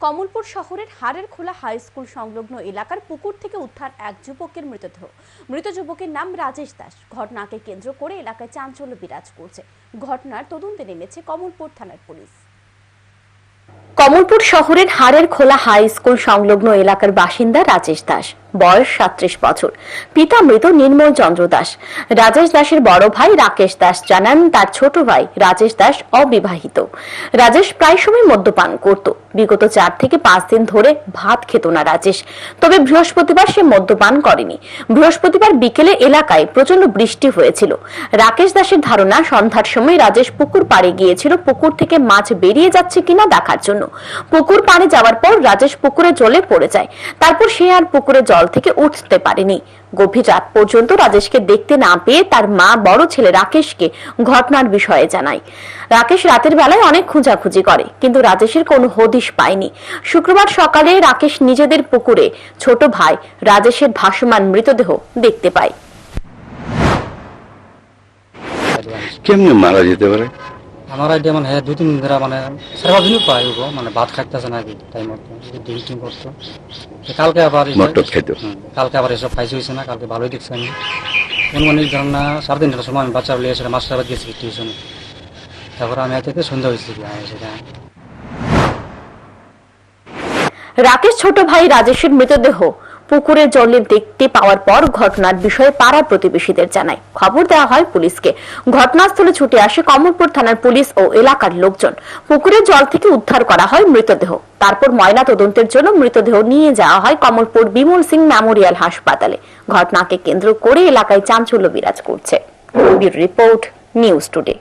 কমলপুর শহরের হাড়ের খোলা হাই স্কুল সংলগ্ন এলাকার পুকুর থেকে উদ্ধার এক যুবকের মৃতদেহ। মৃত যুবকের নাম রাজেশ দাস। ঘটনাকে কেন্দ্র করে এলাকায় চাঞ্চল্য বিরাজ করছে। ঘটনার তদন্তে নেমেছে কমলপুর থানার পুলিশ। কমলপুর শহরের হাড়ের খোলা হাই স্কুল সংলগ্ন এলাকার বাসিন্দা রাজেশ দাস। বয়স সাত্রিশ বছর। পিতা মৃত নির্মল চন্দ্র দাস। রাজেশ দাসের বড় ভাই রাকেশ দাস জানান, তার ছোট ভাই রাজেশ দাস অবিবাহিত। রাজেশ প্রায় সময় মদ্যপান করত। বিগত চার থেকে পাঁচ দিন ধরে ভাত খেত না রাজেশ। তবে বৃহস্পতিবার সে মদ্যপান করেনি। বৃহস্পতিবার বিকেলে এলাকায় প্রচণ্ড বৃষ্টি হয়েছিল। রাকেশ দাসের ধারণা, সন্ধ্যার সময় রাজেশ পুকুর পাড়ে গিয়েছিল। পুকুর থেকে মাছ বেরিয়ে যাচ্ছে কিনা দেখার জন্য। পুকুর পাড়ে যাওয়ার পর রাজেশ পুকুরে জলে পড়ে যায়। তারপর সে আর পুকুরে জল থেকে উঠতে পারেনি। গভীর রাত পর্যন্ত রাজেশকে দেখতে না পেয়ে তার মা, বড় ছেলে রাকেশকে ঘটনার বিষয়ে জানায়। রাকেশ রাতের বেলায় অনেক খোঁজাখুঁজি করে, কিন্তু রাজেশের কোনো হদিশ পায়নি। শুক্রবার সকালে রাকেশ নিজেদের পুকুরে ছোট ভাই রাজেশের ভাসমান মৃতদেহ দেখতে পায়। কেমনে মারা যেতে পারে? আমার আইডিয়া মানে হ্যাঁ দুই তিন দিন ধরে মানে সারা পাঁচ দিনও পাই ওগো মানে ভাত খাইতেছে নাকি টাইম মতো ডিম টিম করতো। কালকে আবার কালকে আবার এসব খাইছে হয়েছে না কালকে ভালোই দেখছি আমি। অনুমানিক ধরেন না সাড়ে তিনটার সময় আমি বাচ্চা লিয়ে এসে মাস্টার বাদ গেছি টিউশনে তারপরে আমি আইতে সন্ধ্যা হয়েছে আমি সেখানে রাকেশ ছোট ভাই রাজেশের মৃতদেহ পুকুরে জলে দেখতে পাওয়ার পর ঘটনার বিষয়ে পাড়া প্রতিবেশীদের জানায়। খবর দেওয়া হয় পুলিশকে। ঘটনাস্থলে ছুটে আসে কমলপুর থানার পুলিশ ও এলাকার লোকজন। পুকুরের জল থেকে উদ্ধার করা হয় মৃতদেহ। তারপর ময়না তদন্তের জন্য মৃতদেহ নিয়ে যাওয়া হয় কমলপুর বিমল সিং মেমোরিয়াল হাসপাতালে। ঘটনাকে কেন্দ্র করে এলাকায় চাঞ্চল্য বিরাজ করছে। Report news today.